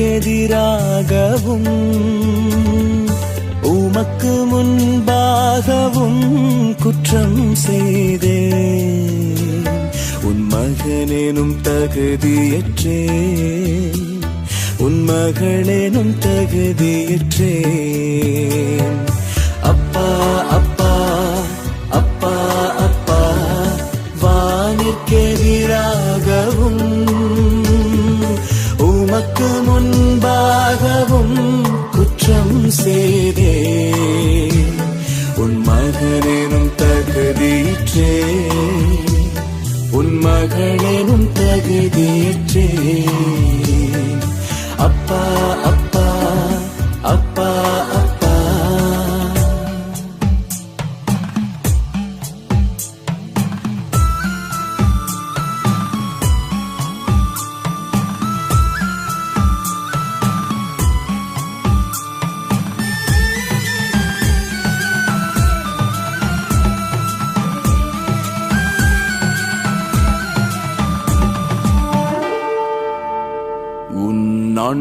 உமக்கெதிராகவும் உமக்கு முன்பாகவும் குற்றம் செய்தே உன் மகனேனும் தகுதியற்றே உன் மகளேனும் தகுதியற்றே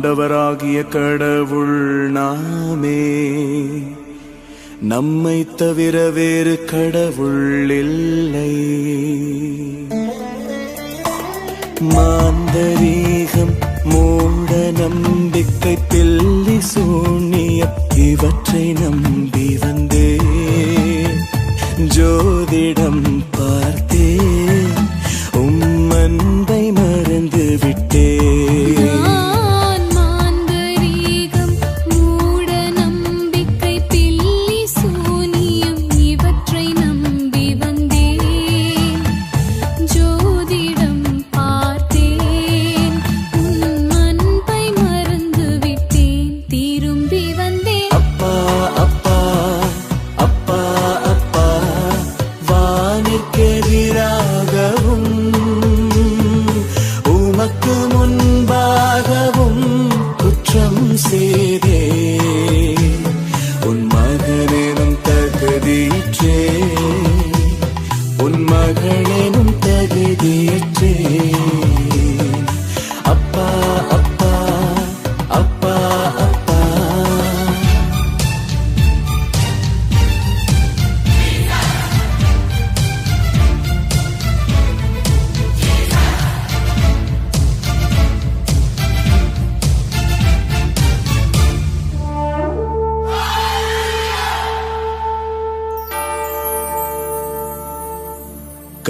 ஆண்டவராகிய கடவுள் நாமே. நம்மை தவிர வேறு கடவுள் இல்லை. மாந்தரீகம் மூட நம்பிக்கை பில்லி சூனியம் இவற்றை நம்பி வந்தே. ஜோதிடம்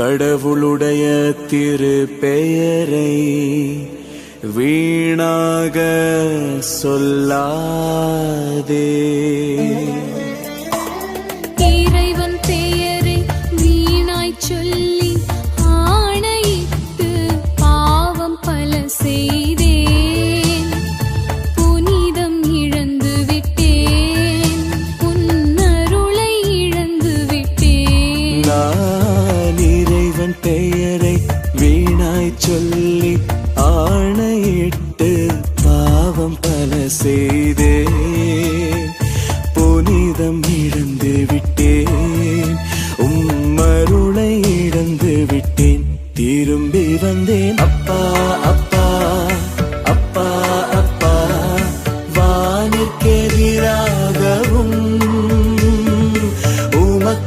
கடவுளுடைய திரு பெயரை வீணாக சொல்லாதே.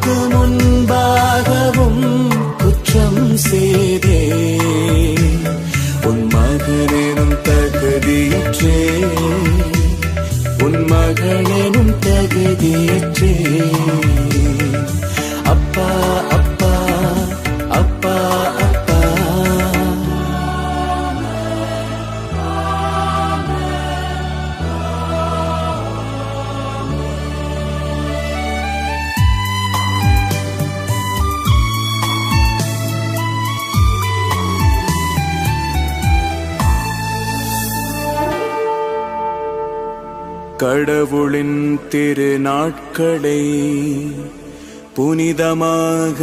come கடவுளின் திருநாட்களை புனிதமாக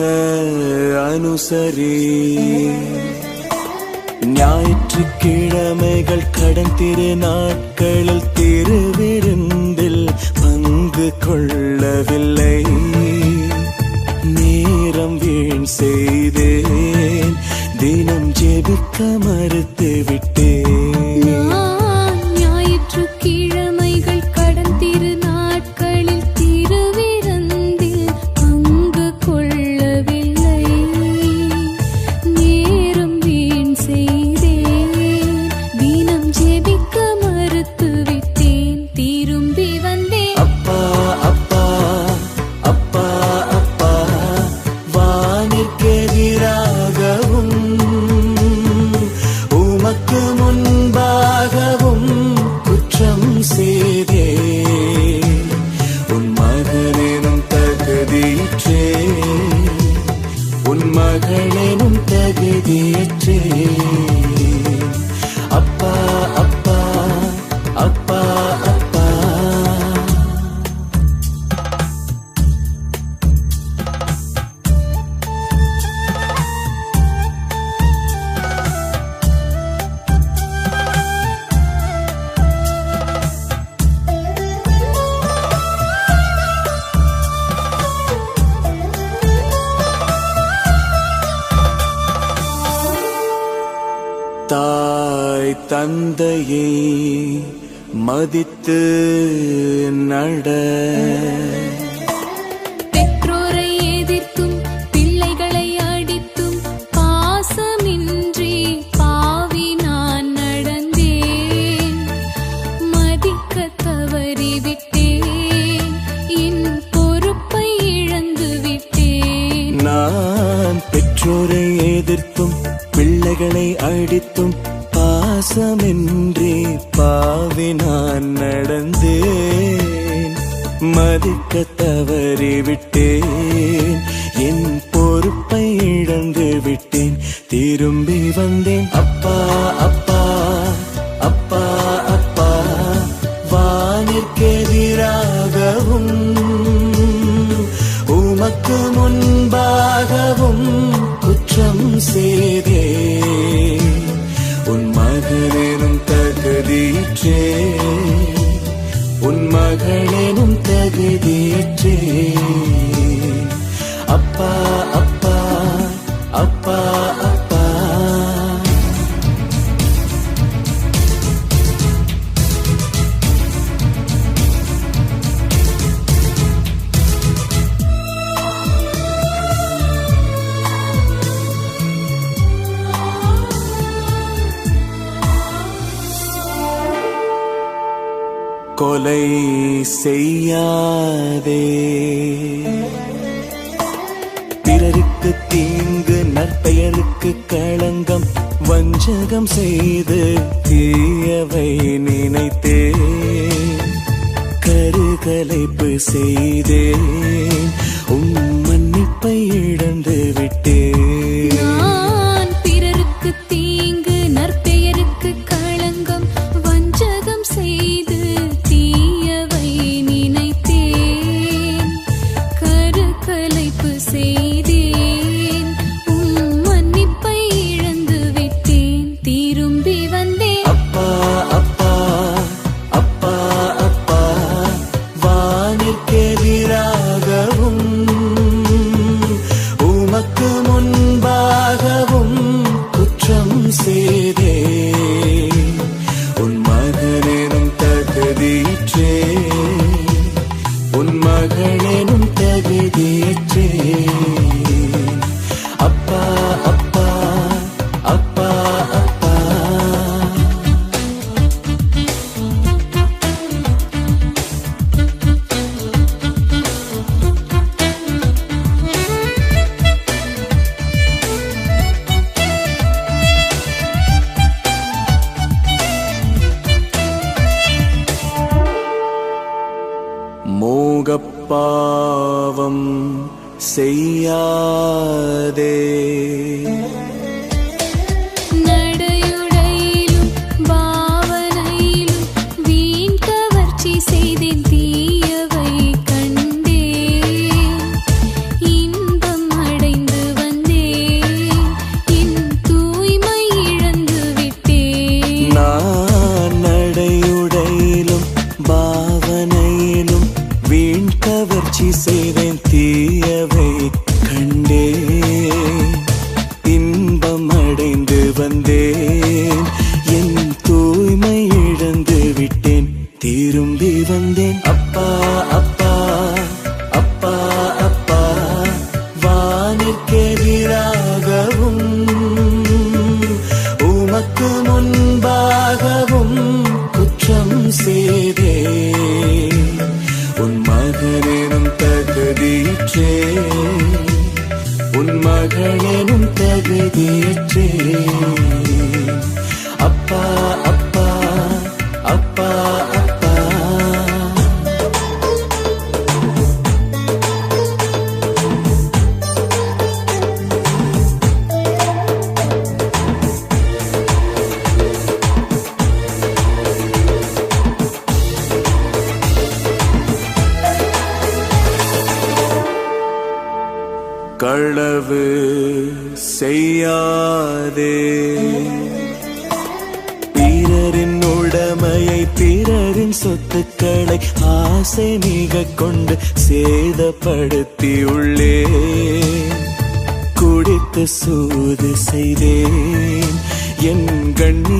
அனுசரி. ஞாயிற்றுக்கிழமைகள் கடன் திருநாட்களில் திருவிருந்தில் பங்கு கொள்ளவில்லை. நேரம் வீண் செய்தேன். தினம் ஜெபிக்க மறுத்து தாய் தந்தையை மதித்து நட. பெற்றோரை எதிர்த்தும் பிள்ளைகளை அடித்தும் பாசமின்றி பாவி நான் நடந்தேன். மதிக்க தவறிவிட்டேன். என் பொறுப்பை இழந்து விட்டேன். நான் பெற்றோரை எதிர்த்தும் பிள்ளைகளை அடித்தும் பாசமின்றி பாவி நான் நடந்தேன். மதிக்க தவறிவிட்டேன். என் பொறுப்பை இழந்து விட்டேன். திரும்பி வந்தேன். அப்பா அப்பா அப்பா அப்பா வானிற்கெதிராகவும் உமக்கு முன்பாகவும் குற்றம் செய்தே கொலை செய்யாதே. பிறருக்கு தீங்கு நற்பெயருக்கு களங்கம் வஞ்சகம் செய்து தீயவை நினைத்தே. கருகலைப்பு செய்தே. உம் மன்னிப்பை இழந்து விட்டேன் வந்தேன். அப்பா படுத்தி உள்ளே குடித்து சூது செய்தேன். என் கண்ணி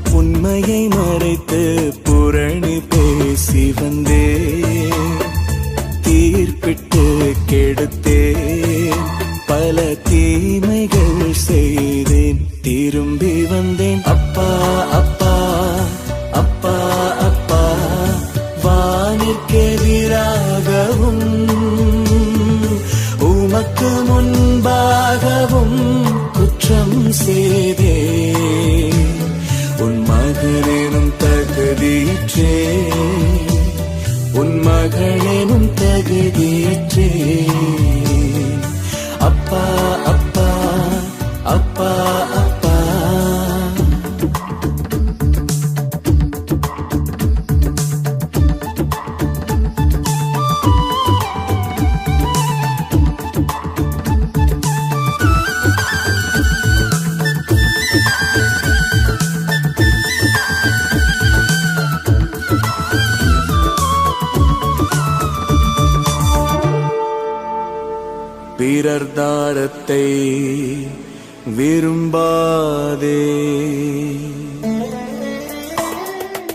உண்மையை மறைத்து மகனேனும் தகுதியற்றே. உன் மகனேனும் தகுதியற்றே. அப்பா அப்பா அப்பா. பிறர் தாரத்தை விரும்பாதே.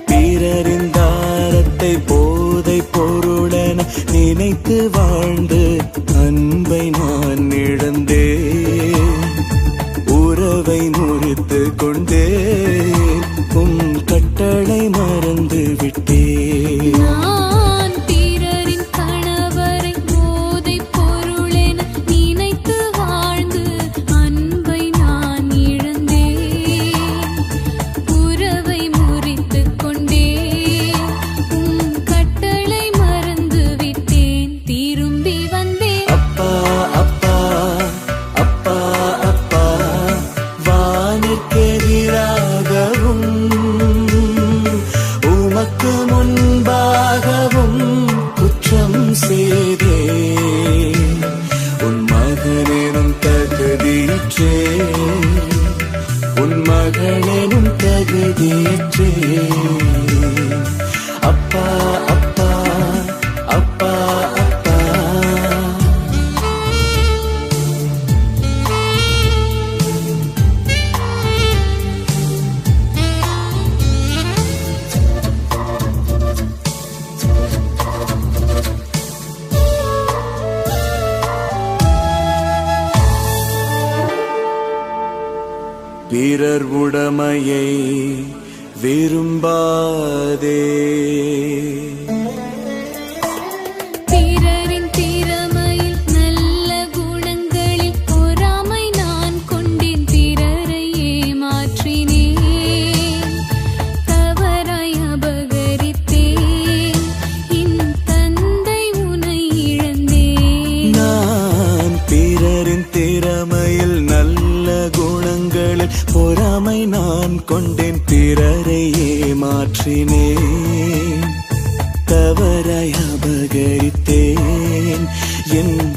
பிறரின் தாரத்தை போதை பொருளென நினைத்து வாழ்ந்து அன்பை நான் இழந்தே உறவை முறித்து கொண்டே உன் மகனும் தகுதியற்றே. அப்பா அப்பா அப்பா. விரும்பாதே. பிறரையே மாற்றினேன் தவறாய் அபகரித்தேன். என்